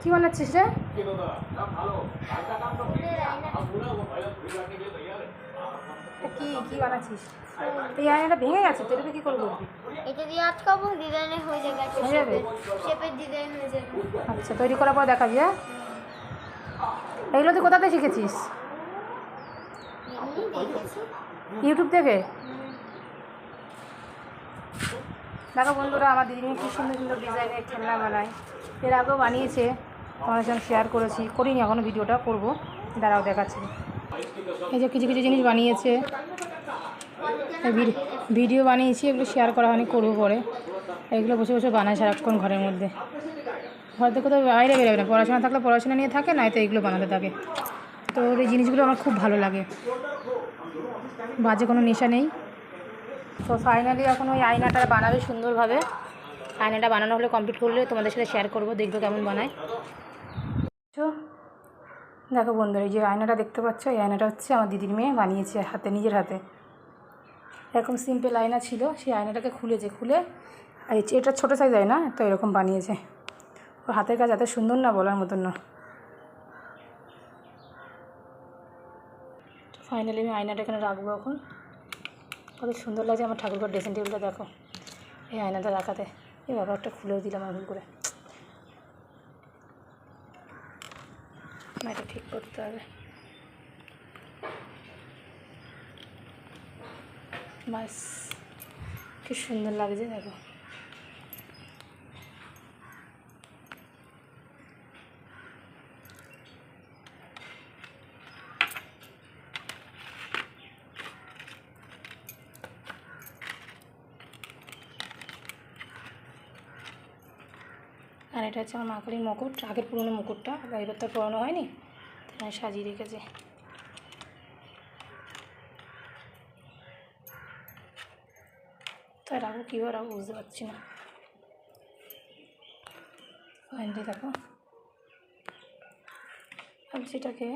কি বানাচ্ছিস রে? কি কি বানাচ্ছিস? এই আয়নাটা ভেঙে গেছে তো কি করব? এটা দিয়ে আটকাবো ডিজাইনে হয়ে যাবে একটা হয়ে যাবে? শেপের শেপের ডিজাইন হয়ে যাবে। আচ্ছা তৈরি করার পর দেখাবি হ্যাঁ? এইগুলো তুই কোথাতে শিখেছিস? ইউটিউব থেকে? দেখো বন্ধুরা আমার দিদিমণি কি সুন্দর সুন্দর ডিজাইনের খেলনা বানায়। এর আগেও বানিয়েছে। আমার সঙ্গে শেয়ার করেছি, করিনি এখনও ভিডিওটা করব। দাঁড়াও দেখাচ্ছি। এই যে কিছু কিছু জিনিস বানিয়েছে। ভিডি- ভিডিও বানিয়েছি, এগুলো শেয়ার করা হয়নি, করব পরে। এগুলো বসে বসে বানায় সারাক্ষণ ঘরের মধ্যে। ঘর থেকে তো বাইরে বেরোবে না, পড়াশোনা থাকলে পড়াশোনা নিয়ে থাকে, নয়তো এগুলো বানাতে থাকে। তো এই জিনিসগুলো আমার খুব ভালো লাগে। বাজে কোনো নেশা নেই। তো ফাইনালি এখন ওই আয়নাটা বানাবে সুন্দরভাবে। আয়নাটা বানানো হলে কমপ্লিট করলে তোমাদের সাথে শেয়ার করব, দেখব কেমন বানায়। তো দেখো বন্ধুরা, এই যে আয়নাটা দেখতে পাচ্ছ, এই আয়নাটা হচ্ছে আমার দিদির মেয়ে বানিয়েছে হাতে, নিজের হাতে। এরকম সিম্পল আয়না ছিল, সেই আয়নাটাকে খুলেছে, খুলে এটা ছোটো সাইজ আয়না, তো এরকম বানিয়েছে। ওর হাতের কাজ এত সুন্দর না বলার মতন না। ফাইনালি আমি আয়নাটা এখানে রাখব এখন। কত সুন্দর লাগছে আমার ঠাকুরঘর ড্রেসিং টেবিলটা দেখো। এই আয়নাটা রাখাতে। এই ব্যাপারটা খুলেও দিলাম আমি ভুল করে। এটা ঠিক করতে হবে। বাস কি সুন্দর লাগছে দেখো। আর এটা হচ্ছে আমার মাকালির মুকুট, আগের পুরনো মুকুটটা। এবার তো পুরনো হয়নি, তাই সাজিয়ে রেখেছি। তাই রাখব কীভাবে রাখব বুঝতে পারছি না। ফাইনালি দেখো। এটাকে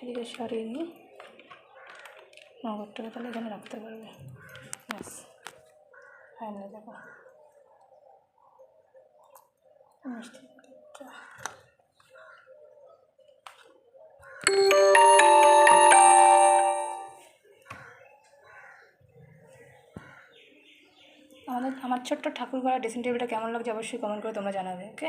এদিকে সরিয়ে নিই। মগরটাকে তাহলে এখানে রাখতে পারবে। ব্যাস। ফাইনালি দেখো। মিষ্টি আমাদের আমার ছোট্ট ঠাকুর করা ড্রেসিং টেবিলটা কেমন লাগছে অবশ্যই কমেন্ট করে তোমরা জানাবে ওকে